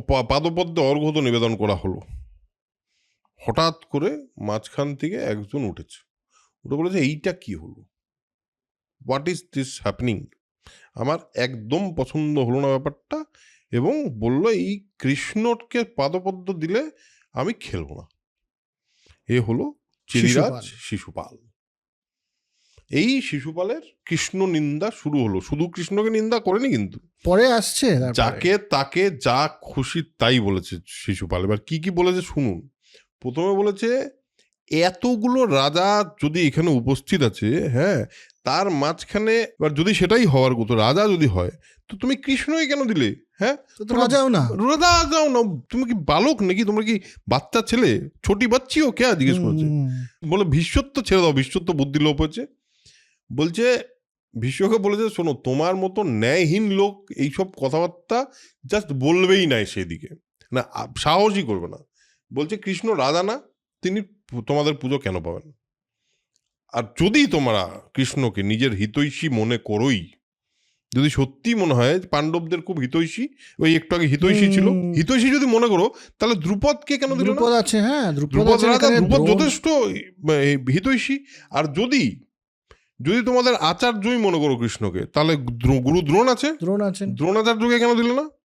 পাদপদ্মে অর্ঘ্য নিবেদন করা হলো। হঠাৎ করে মাঝখান থেকে একজন উঠেছে। উঠে বলেছে এইটা কি হলো? হোয়াট ইজ দিস হ্যাপনিং আমার একদম পছন্দ হলো না ব্যাপারটা এবং বলল এই কৃষ্ণকে পাদপদ্ম দিলে আমি খেলব না। এ হলো চিরিরাজ শিশুপাল। এই শিশুপালের কৃষ্ণ নিন্দা শুরু হলো। শুধু কৃষ্ণকে নিন্দা করেনি কিন্তু। পরে আসছে যাকে তাকে যা খুশি তাই বলেছে শিশুপাল। এবার কি কি বলেছে শুনুন। প্রথমে বলেছে এতগুলো রাজা যদি এখানে উপস্থিত আছে হ্যাঁ তার মাঝখানে এবার যদি সেটাই হওয়ার কথা রাজা যদি হয় তো তুমি কৃষ্ণই কেন দিলে? হ্যাঁ রাজাও না। রাজা যাও না। তুমি কি বালক নাকি? তোমরা কি বাচ্চা ছেলে? ছোটি বাচ্চিও কে? জিজ্ঞেস করছে। বলে ভীষ্মত্ব ছেড়ে দাও। ভীষ্মত্ব বুদ্ধি লোপ হয়েছে। বলছে ভীষ্মকে বলেছে শোনো তোমার মতো ন্যায়হীন লোক এইসব কথাবার্তা জাস্ট বলবেই না সেদিকে। না সাহসই করবে না। বলছে কৃষ্ণ রাজা না তিনি তোমাদের পুজো কেন পাবেন? আর যদি তোমরা কৃষ্ণকে নিজের হিতৈষী মনে করোই যদি সত্যি মনে হয় পাণ্ডবদের খুব হিতৈষী ওই একটু আগে হিতৈষী ছিল হিতৈষী যদি মনে করো তাহলে দ্রুপদকে কেন দ্রুপদ আছে হ্যাঁ দ্রুপদ যথেষ্ট হিতৈষী। আর যদি যদি তোমাদের আচার্যই মনে করো কৃষ্ণকে তাহলে গুরু দ্রোণ আছে? দ্রোণ আছেন। দ্রোণাচার্যকে কেন দিল না?